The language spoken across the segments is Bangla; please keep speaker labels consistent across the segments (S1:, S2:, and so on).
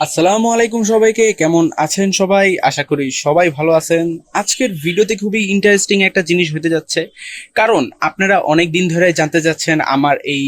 S1: আসসালামু আলাইকুম সবাইকে, কেমন আছেন সবাই? আশা করি সবাই ভালো আছেন। আজকের ভিডিওতে খুবই ইন্টারেস্টিং একটা জিনিস হতে যাচ্ছে। কারণ আপনারা অনেক দিন ধরে জানতে যাচ্ছেন আমার এই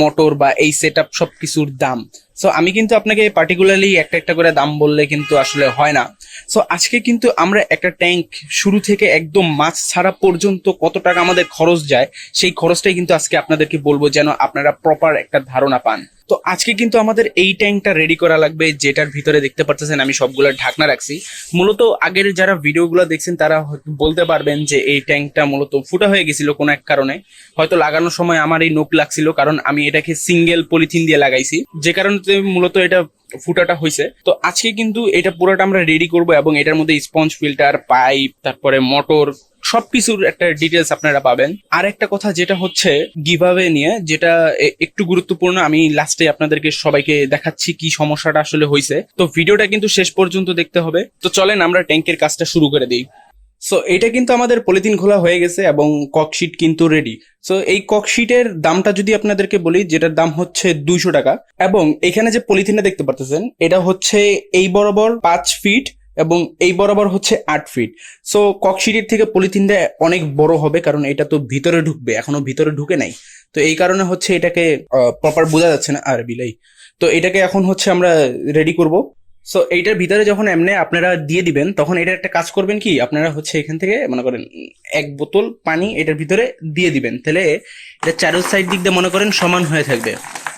S1: মোটর বা এই সেট আপ সব কিছুর দাম। সো আমি কিন্তু আপনাকে পার্টিকুলারলি একটা একটা করে দাম বললে কিন্তু আসলে হয় না। সো আজকে কিন্তু আমরা একটা ট্যাঙ্ক শুরু থেকে একদম মাছ ছাড়া পর্যন্ত কত টাকা আমাদের খরচ যায়, সেই খরচটাই কিন্তু আজকে আপনাদেরকে বলব যেন আপনারা প্রপার একটা ধারণা পান। তো আজকে কিন্তু আমাদের এই ট্যাঙ্কটা রেডি করা লাগবে, যেটার ভিতরে দেখতে পাচ্ছেন আমি সবগুলো ঢাকনা রাখছি। মূলত আগের যারা ভিডিওগুলো দেখছেন, তারা বলতে পারবেন যে এই ট্যাঙ্কটা মূলত ফুটা হয়ে গেছিল কোনো এক কারণে। হয়তো লাগানোর সময় আমার এই নোক লাগছিল, কারণ আমি এটাকে সিঙ্গেল পলিথিন দিয়ে লাগাইছি। যে কারণে মূলত এটা ফুটাটা হয়েছে তো আজকে কিন্তু এটা পুরোটা আমরা রেডি করব এবং এটার মধ্যে স্পঞ্জ ফিল্টার পাইপ তারপরে মোটর সবকিছুর একটা ডিটেলস আপনারা পাবেন। আর একটা কথা যেটা হচ্ছে গিভাবে নিয়ে, যেটা একটু গুরুত্বপূর্ণ, আমি লাস্টে আপনাদেরকে সবাইকে দেখাচ্ছি কি সমস্যাটা আসলে হয়েছে তো ভিডিওটা কিন্তু শেষ পর্যন্ত দেখতে হবে। তো চলেন আমরা ট্যাঙ্কের কাজটা শুরু করে দিই। সো এটা কিন্তু আমাদের পলিথিন খোলা হয়ে গেছে এবং ককশিট কিন্তু রেডি সো এই ককশিটের দামটা যদি আপনাদেরকে বলি, যেটার দাম হচ্ছে দুইশো টাকা, এবং এখানে যে পলিথিনটা দেখতে পাচ্ছেন এটা হচ্ছে এই বরাবর পাঁচ ফিট এবং এই বরাবর হচ্ছে আট ফিট সো ককশিটের থেকে পলিথিনটা অনেক বড় হবে, কারণ এটা তো ভিতরে ঢুকবে, এখনও ভিতরে ঢুকে নাই। তো এই কারণে হচ্ছে এটাকে প্রপার বোঝা যাচ্ছে না, আর বিলাই। তো এটাকে এখন হচ্ছে আমরা রেডি করব। সো এইটার ভিতরে যখন এমনি আপনারা দিয়ে দিবেন, তখন এটা একটা কাজ করবেন কি, আপনারা হচ্ছে এখান থেকে, মনে করেন, এক বোতল পানি এটার ভিতরে দিয়ে দিবেন। তাহলে এটা চারো সাইড দিক দিয়ে মনে করেন সমান হয়ে থাকবে।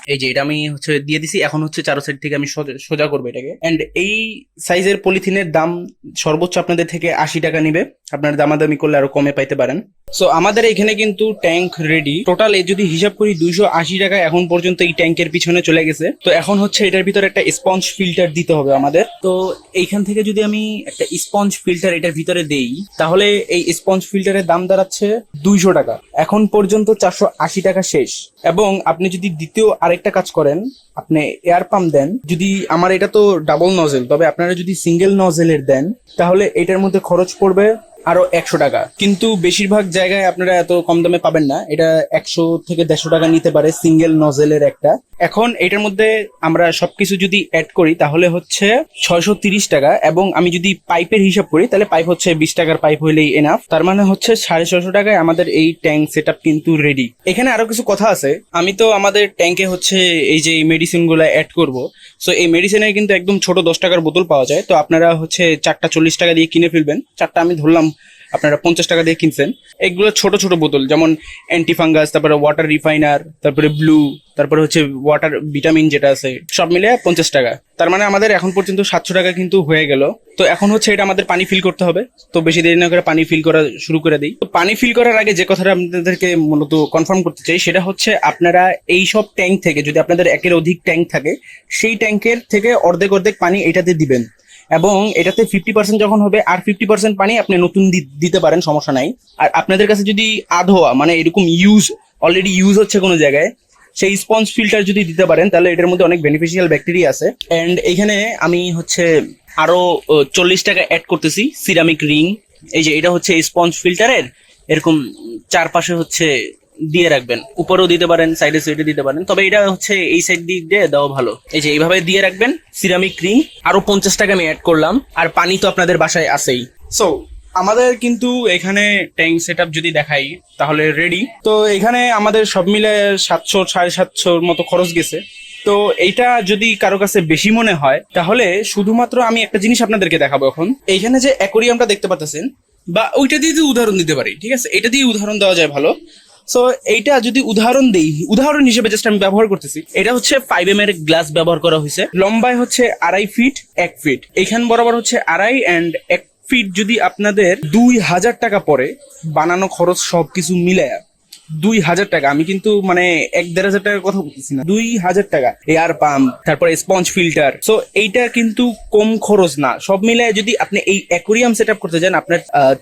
S1: এই যে এটা আমি হচ্ছে দিয়ে দিছি, এখন হচ্ছে চারো সাইড থেকে আমি সোজা- করব এটাকে। এন্ড এই সাইজের পলিথিনের দাম সর্বোচ্চ আপনাদের থেকে আশি টাকা নিবে। আপনারা দামাদামি করলে আরও কমে পাইতে পারেন। সো আমাদের এখানে কিন্তু ট্যাঙ্ক রেডি টোটাল যদি হিসাব করি দুইশো আশি টাকা এখন পর্যন্ত এই ট্যাঙ্কের পিছনে চলে গেছে। তো এখন হচ্ছে এটার ভিতরে একটা স্পঞ্জ ফিল্টার দিতে হবে আমাদের। তো এইখান থেকে যদি আমি একটা স্পঞ্জ ফিল্টার এটার ভিতরে দেই, তাহলে এই স্পঞ্জ ফিল্টারের দাম দাঁড়াচ্ছে দুইশো টাকা। এখন পর্যন্ত চারশো আশি টাকা শেষ। এবং আপনি যদি দ্বিতীয় আরেকটা কাজ করেন, আপনি এয়ার পাম্প দেন। যদি আমার এটা তো ডাবল নজেল তবে আপনারা যদি সিঙ্গেল নজেলের দেন, তাহলে এটার মধ্যে খরচ পড়বে আরও একশো টাকা। কিন্তু বেশিরভাগ জায়গায় আপনারা এত কম দামে পাবেন না। এটা একশো থেকে দেড়শো টাকা নিতে পারে সিঙ্গেল নজেলের একটা। এখন এটার মধ্যে আমরা সবকিছু যদি অ্যাড করি, তাহলে হচ্ছে ছয়শো তিরিশ টাকা এবং আমি যদি পাইপের হিসাব করি, তাহলে পাইপ হচ্ছে বিশ টাকার পাইপ হইলেই এনাফ তার মানে হচ্ছে সাড়ে ছয়শো টাকায় আমাদের এই ট্যাঙ্ক সেট কিন্তু রেডি এখানে আরও কিছু কথা আছে। আমি তো আমাদের ট্যাঙ্কে হচ্ছে এই যে মেডিসিনগুলা অ্যাড করব। সো এই মেডিসিনের কিন্তু একদম ছোট দশ টাকার বোতল পাওয়া যায়। তো আপনারা হচ্ছে চারটা চল্লিশ টাকা দিয়ে কিনে ফেলবেন। চারটা আমি ধরলাম আপনারা পঞ্চাশ টাকা দিয়ে কিনছেন। এগুলো ছোট ছোট বোতল, যেমন অ্যান্টিফাঙ্গাস তারপরে ওয়াটার রিফাইনার তারপরে ব্লু তারপরে হচ্ছে ওয়াটার ভিটামিন যেটা আছে, সব মিলে পঞ্চাশ টাকা। তার মানে আমাদের এখন পর্যন্ত সাতশো টাকা কিন্তু হয়ে গেল। তো এখন হচ্ছে এটা আমাদের পানি ফিল করতে হবে। তো বেশি দেরি না করে পানি ফিল করা শুরু করে দিই। তো পানি ফিল করার আগে যে কথাটা আপনাদেরকে মূলত কনফার্ম করতে চাই, সেটা হচ্ছে আপনারা এই সব ট্যাঙ্ক থেকে, যদি আপনাদের একের অধিক ট্যাঙ্ক থাকে, সেই ট্যাঙ্কের থেকে অর্ধেক অর্ধেক পানি এটাতে দিবেন। এবং এটাতে ফিফটি পার্সেন্ট যখন হবে, আর ফিফটি পার্সেন্ট পানি আপনি নতুন দিতে পারেন, সমস্যা নাই। আর আপনাদের কাছে যদি আধোয়া মানে এরকম ইউজ অলরেডি ইউজ হচ্ছে কোনো জায়গায়, সেই স্পঞ্জ ফিল্টার যদি দিতে পারেন, তাহলে এটার মধ্যে অনেক বেনিফিশিয়াল ব্যাকটেরিয়া আছে। অ্যান্ড এখানে আমি হচ্ছে আরও চল্লিশ টাকা অ্যাড করতেছি সিরামিক রিং এই যে এটা হচ্ছে স্পঞ্জ ফিল্টারের এরকম চারপাশে হচ্ছে দিয়ে রাখবেন। উপরেও দিতে পারেন সাইডে সাইডে দিতে পারেন। তবে এটা হচ্ছে এই সাইড দিক দিয়ে দেওয়া ভালো। এই যে এইভাবে দিয়ে রাখবেন সিরামিক রিং আরও পঞ্চাশ টাকা আমি অ্যাড করলাম, আর পানি তো আপনাদের বাসায় আছেই। সো আমাদের কিন্তু এখানে ট্যাঙ্ক সেট যদি দেখাই, তাহলে রেডি তো এখানে আমাদের সব মিলে সাতশো, সাড়ে সাতশোর মতো খরচ গেছে। তো এইটা যদি কারও কাছে বেশি মনে হয়, তাহলে শুধুমাত্র আমি একটা জিনিস আপনাদেরকে দেখাবো এখন। এইখানে যে অ্যাকোরিয়ামটা দেখতে পাচ্ছেন বা ওইটা দিয়ে উদাহরণ দিতে পারি, ঠিক আছে? এটা দিয়ে উদাহরণ দেওয়া যায় ভালো। সো এইটা যদি উদাহরণ দেই, উদাহরণ হিসেবে জাস্ট আমি ব্যবহার করতেছি, এটা হচ্ছে ফাইভ এম এর গ্লাস ব্যবহার করা হয়েছে। লম্বায় হচ্ছে আড়াই ফিট এক ফিট এখান বরাবর হচ্ছে আড়াই অ্যান্ড এক ফিট যদি আপনাদের দুই হাজার টাকা পরে বানানো খরচ সবকিছু মিলায়া। দুই হাজার টাকা। আমি কিন্তু মানে এক দেড় হাজার টাকার কথা বলতেছি না। দুই হাজার টাকা। এয়ার পাম্প, তারপরে স্পঞ্জ ফিল্টার। সো এইটা কিন্তু কম খরচ না। সব মিলে যদি আপনি এই অ্যাকোরিয়াম সেট করতে যান, আপনার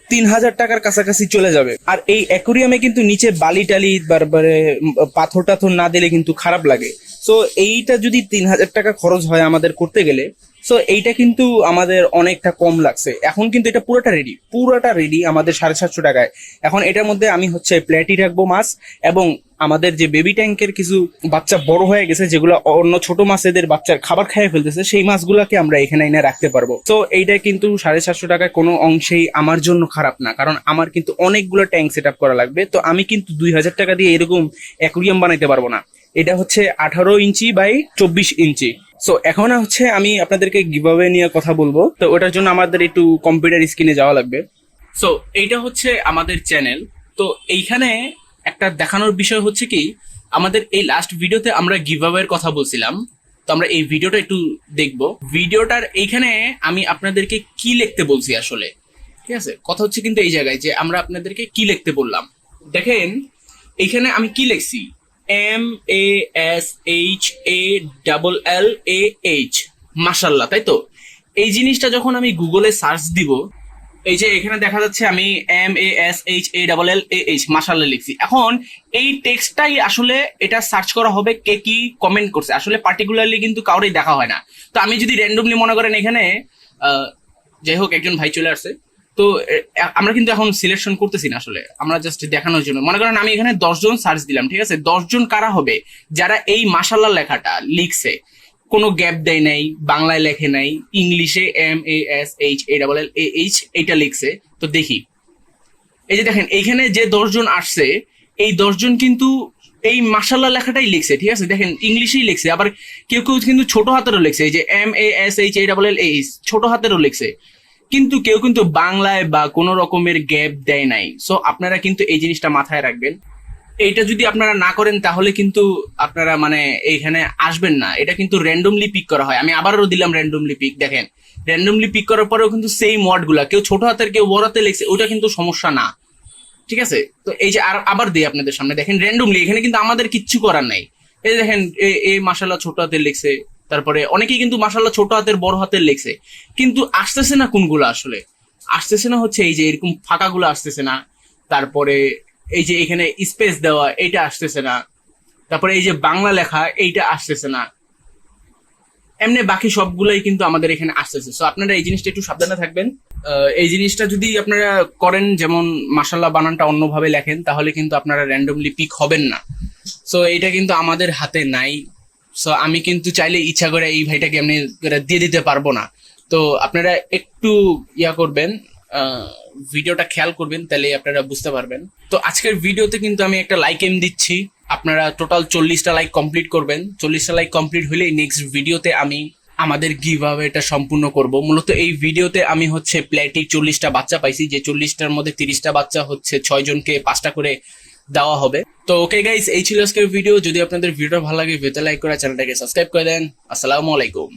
S1: তিন হাজার টাকার কাছাকাছি চলে যাবে। আর এই অ্যাকোরিয়ামে কিন্তু নিচে বালি টালি, তারপরে পাথর টাথর না দিলে কিন্তু খারাপ লাগে। সো এইটা যদি তিন হাজার টাকা খরচ হয় আমাদের করতে গেলে সো এইটা কিন্তু আমাদের অনেকটা কম লাগছে। এখন কিন্তু এটা পুরোটা রেডি পুরোটা রেডি আমাদের সাড়ে সাতশো টাকায়। এখন এটার মধ্যে আমি হচ্ছে প্লেটই রাখব মাছ, এবং আমাদের যে বেবি ট্যাঙ্কের কিছু বাচ্চা বড় হয়ে গেছে, যেগুলো অন্য ছোট মাছেদের বাচ্চার খাবার খাইয়ে ফেলতেছে, সেই মাছগুলোকে আমরা এখানে এনে রাখতে পারব। তো এইটা কিন্তু সাড়ে সাতশো টাকায় কোনো অংশেই আমার জন্য খারাপ না, কারণ আমার কিন্তু অনেকগুলো ট্যাঙ্ক সেট করা লাগবে। তো আমি কিন্তু দুই হাজার টাকা দিয়ে এরকম অ্যাকুরিয়াম বানাইতে পারব না। এটা হচ্ছে আঠারো ইঞ্চি বাই চব্বিশ ইঞ্চি। সো এখন হচ্ছে আমি আপনাদেরকে গিভাওয়ে নিয়ে কথা বলব। তো ওটার জন্য আমাদের একটু কম্পিউটার স্ক্রিনে যাওয়া লাগবে। সো এইটা হচ্ছে আমাদের চ্যানেল তো এইখানে একটা দেখানোর বিষয় হচ্ছে কি, আমাদের এই লাস্ট ভিডিওতে আমরা গিভাওয়ের কথা বলছিলাম। তো আমরা এই ভিডিওটা একটু দেখব। ভিডিওটার এইখানে আমি আপনাদেরকে কি লিখতে বলছি আসলে। ঠিক আছে? কথা হচ্ছে কিন্তু এই জায়গায় যে আমরা আপনাদেরকে কি লিখতে বললাম। দেখেন, এইখানে আমি কি লিখছি? M A S H A double L A H মাসাল্লাহ তাই তো? এই জিনিসটা যখন আমি গুগলে সার্চ দিব, এই যে এখানে দেখা যাচ্ছে আমি M A S H A double L A H মাসাল্লাহ লিখছি। এখন এই টেক্সটটাই আসলে এটা সার্চ করা হবে কে কি কমেন্ট করছে। আসলে পার্টিকুলারলি কিন্তু কাউরেই দেখা হয় না। তো আমি যদি র্যান্ডমলি মনে করেন এখানে যাই হোক, একজন ভাই চলে আসছে। তো আমরা কিন্তু এখন সিলেকশন করতেছি না আসলে। আমরা জাস্ট দেখানোর জন্য। মনে করেন আমি এখানে দশজন সার্চ দিলাম, ঠিক আছে? দশজন কারা হবে? যারা এই মাসাল্লাহ লেখাটা লিখছে। কোনো গ্যাপ দেয় নাই, বাংলায় লেখে নাই, ইংলিশে M A S H A double L A H এইটা লিখছে। তো দেখি। এই যে দেখেন, এইখানে যে দশজন আসছে, এই দশজন কিন্তু এই মাসাল্লাহ লেখাটাই লিখছে, ঠিক আছে? দেখেন, ইংলিশেই লিখছে, আবার কেউ কেউ কিন্তু ছোট হাতেরও লিখছে। এই যে M A S H A double L H ছোট হাতেরও লিখছে। কিন্তু কেউ কিন্তু বাংলায় বা কোনো রকমের গ্যাপ দেয় নাই। সো আপনারা কিন্তু এই জিনিসটা মাথায় রাখবেন। এইটা যদি আপনারা না করেন, তাহলে কিন্তু আপনারা মানে এইখানে আসবেন না। এটা কিন্তু র্যান্ডমলি পিক করা হয়। আমি আবারও দিলাম র্যান্ডমলি পিক দেখেন। র্যান্ডমলি পিক করার পরেও কিন্তু সেই ওয়ার্ডগুলা। কেউ ছোট হাতের, কেউ বড় হাতে লিখছে, ওটা কিন্তু সমস্যা না। ঠিক আছে? তো এই যে আর আবার দিই আপনাদের সামনে। দেখেন র্যান্ডমলি এখানে কিন্তু আমাদের কিচ্ছু করার নাই। এই দেখেন, এ- মাসাল্লাহ ছোট হাতের লিখছে। তারপরে অনেকেই কিন্তু মাসাল্লাহ ছোট হাতের, বড় হাতের লিখছে। কিন্তু আসতেছে না কোনগুলো আসলে। আসতেছে না হচ্ছে এই যে এরকম ফাঁকাগুলো আসতেছে না। তারপরে এই যে এখানে স্পেস দেওয়া, এইটা আসতেছে না। তারপরে এই যে বাংলা লেখা, এইটা আসতেছে না। এমনি বাকি সবগুলোই কিন্তু আমাদের এখানে আসতেছে। সো আপনারা এই জিনিসটা একটু সাবধানে থাকবেন। এই জিনিসটা যদি আপনারা করেন, যেমন মাসাল্লাহ বানানটা অন্যভাবে লেখেন, তাহলে কিন্তু আপনারা র্যান্ডমলি পিক হবেন না। সো এটা কিন্তু আমাদের হাতে নাই। সো আমি কিন্তু চাইলে ইচ্ছা করে এই ভাইটাকে আমি দিয়ে দিতে পারব না। তো আপনারা একটু ইয়া করবেন ভিডিওটা খেয়াল করবেন, তাহলে আপনারা বুঝতে পারবেন। তো আজকের ভিডিওতে কিন্তু আমি একটা লাইক এম দিচ্ছি। আপনারা টোটাল চল্লিশটা লাইক কমপ্লিট করবেন। চল্লিশটা লাইক কমপ্লিট হলেই নেক্সট ভিডিওতে আমি আমাদের গিভ এটা সম্পূর্ণ করব। মূলত এই ভিডিওতে আমি হচ্ছে প্লেটিক চল্লিশটা বাচ্চা পাইছি। যে চল্লিশটার মধ্যে তিরিশটা বাচ্চা হচ্ছে ছয় জনকে পাঁচটা করে দেওয়া হবে। তো ওকে গাইস এই ছিল আজকের ভিডিও যদি আপনাদের ভিডিও ভালো লাগে ভিডিওতে লাইক করে চ্যানেলটাকে সাবস্ক্রাইব করে দেন। আসসালামু আলাইকুম।